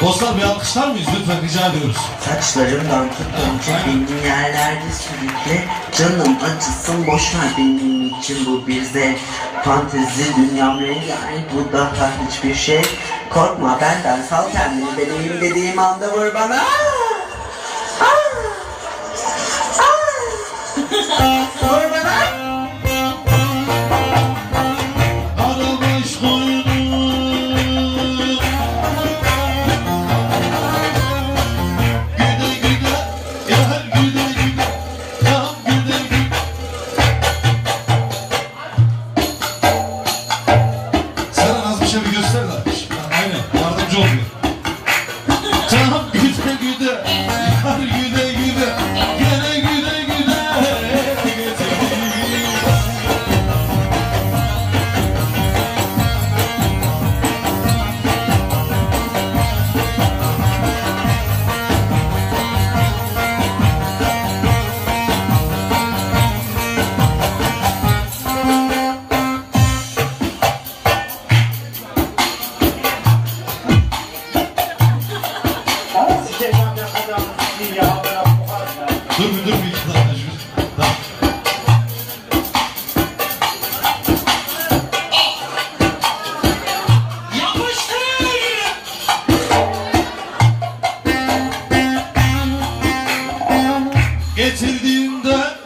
Dostlar bir alkışlar mıyız? Lütfen rica ediyoruz. Saçlarımdan tuttum ki benim yerlerde sürekli Canım acısın boşver benim için bu bir zevk Fantezi dünyam rengarenk bu daha hiçbir şey. Korkma benden sal kendini benim dediğim anda vur bana Dur bir Getirdiğinde